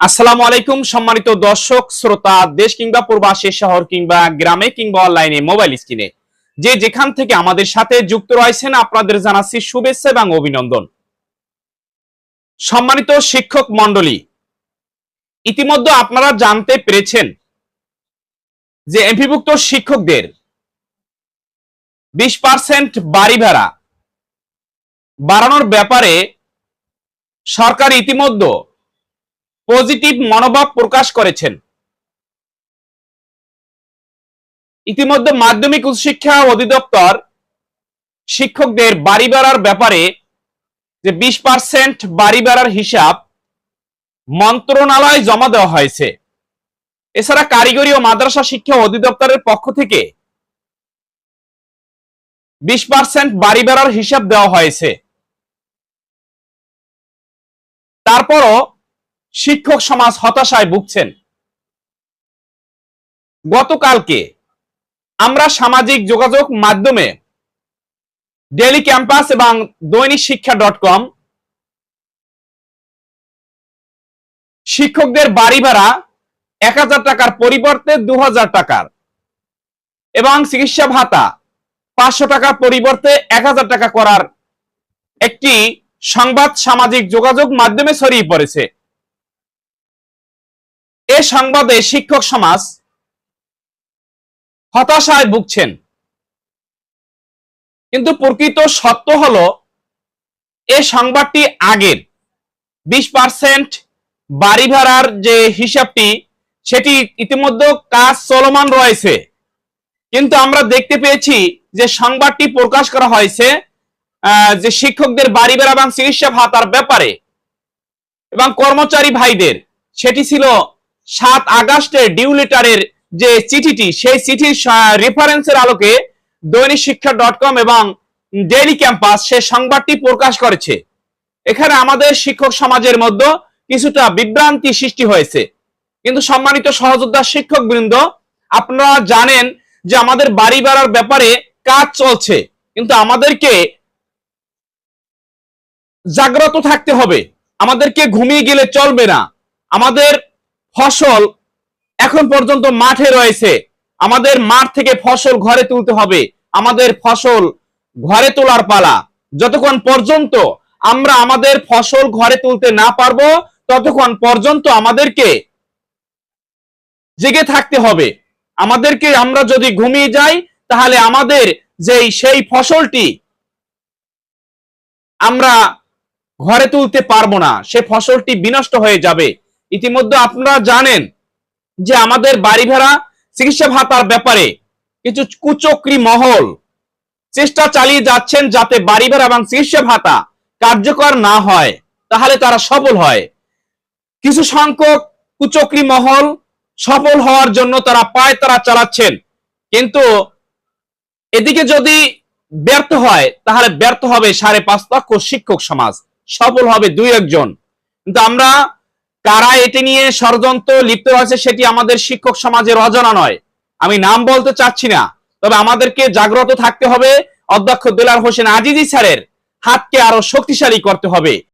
আসসালামু আলাইকুম, সম্মানিত দর্শক, শ্রোতা, দেশ কিংবা প্রবাসী শহর কিংবা গ্রামে কিংবা অনলাইনে মোবাইল স্ক্রিনে। যে যেখান থেকে আমাদের সাথে যুক্ত রয়েছেন, আপনাদের জানাচ্ছি শুভেচ্ছা এবং অভিনন্দন। সম্মানিত শিক্ষক মন্ডলী ইতিমধ্যে আপনারা জানতে পেরেছেন যে এমপিভুক্ত শিক্ষকদের বিশ পার্সেন্ট বাড়ি ভাড়া বাড়ানোর ব্যাপারে সরকার ইতিমধ্যে পজিটিভ মনোভাব প্রকাশ করেছেন। ইতিমধ্যে মাধ্যমিক উচ্চশিক্ষা অধিদপ্তর শিক্ষকদের বাড়ি ভাড়ার ব্যাপারে যে বিশ পার্সেন্ট বাড়ি ভাড়ার হিসাব মন্ত্রণালয়ে জমা দেওয়া হয়েছে। এছাড়া কারিগরি ও মাদ্রাসা শিক্ষা অধিদপ্তরের পক্ষ থেকে বিশ পার্সেন্ট বাড়ি ভাড়ার হিসাব দেওয়া হয়েছে। তারপরও শিক্ষক সমাজ হতাশায় ভুগছেন। গতকালকে আমরা সামাজিক যোগাযোগ মাধ্যমে ডেলি ক্যাম্পাস এবং দৈনিক শিক্ষা ডট কম শিক্ষকদের বাড়ি ভাড়া এক হাজার টাকার পরিবর্তে দু হাজার টাকার এবং চিকিৎসা ভাতা পাঁচশো টাকার পরিবর্তে এক হাজার টাকা করার একটি সংবাদ সামাজিক যোগাযোগ মাধ্যমে ছড়িয়ে পড়েছে। এ সংবাদে শিক্ষক সমাজ হতাশায় ভুগছেন। কিন্তু প্রকৃত সত্য হলো, এ সংবাদটি আগের। বিশ পার্সেন্ট বাড়ি ভাড়ার যে হিসাবটি, সেটি ইতিমধ্যে কাজ চলমান রয়েছে। কিন্তু আমরা দেখতে পেয়েছি যে সংবাদটি প্রকাশ করা হয়েছে যে শিক্ষকদের বাড়ি ভাড়া এবং চিকিৎসা ভাতার ব্যাপারে এবং কর্মচারী ভাইদের। সেটি ছিল সাত আগস্টের ডিউ লেটারের যে চিঠিটি, সেই চিঠির রেফারেন্সের আলোকে দৈনিক শিক্ষা ডট কম এবং ডেইলি ক্যাম্পাস সে সংবাদটি প্রকাশ করেছে। এখানে আমাদের শিক্ষক সমাজের মধ্যে কিছুটা বিভ্রান্তি সৃষ্টি হয়েছে। কিন্তু সম্মানিত সহযোদ্ধা শিক্ষক বৃন্দ আপনারা জানেন যে আমাদের বাড়ি ভাড়ার ব্যাপারে কাজ চলছে, কিন্তু আমাদেরকে জাগ্রত থাকতে হবে। আমাদেরকে ঘুমিয়ে গেলে চলবে না। আমাদের ফসল এখন পর্যন্ত মাঠে রয়েছে। আমাদের মাঠ থেকে ফসল ঘরে তুলতে হবে। আমাদের ফসল ঘরে তোলার পালা। যতক্ষণ পর্যন্ত আমরা আমাদের ফসল ঘরে তুলতে না পারব, ততক্ষণ পর্যন্ত আমাদেরকে জেগে থাকতে হবে। আমাদেরকে আমরা যদি ঘুমিয়ে যাই, তাহলে আমাদের যেই, সেই ফসলটি আমরা ঘরে তুলতে পারব না। সে ফসলটি বিনষ্ট হয়ে যাবে। ইতিমধ্যে আপনারা জানেন যে আমাদের বাড়ি ভাড়া চিকিৎসা ভাতার ব্যাপারে কিছু কুচক্রি মহল চেষ্টা চালিয়ে যাচ্ছেন যাতে বাড়ি ভাড়া এবং চিকিৎসা ভাতা কার্যকর না হয়, তাহলে তারা সফল হয়। কিছু সংখ্যক কুচক্রি মহল সফল হওয়ার জন্য তারা পায় তারা চালাচ্ছেন। কিন্তু এদিকে যদি ব্যর্থ হয়, তাহলে ব্যর্থ হবে সাড়ে পাঁচ লক্ষ শিক্ষক সমাজ, সফল হবে দুই একজন। কিন্তু আমরা কারা এটি নিয়ে ষড়যন্ত্র লিপ্ত রয়েছে সেটি আমাদের শিক্ষক সমাজের অজানা নয়। আমি নাম বলতে চাচ্ছি না, তবে আমাদেরকে জাগ্রত থাকতে হবে। অধ্যক্ষ দুলার হোসেন আজিজি স্যারের হাতকে আরও শক্তিশালী করতে হবে।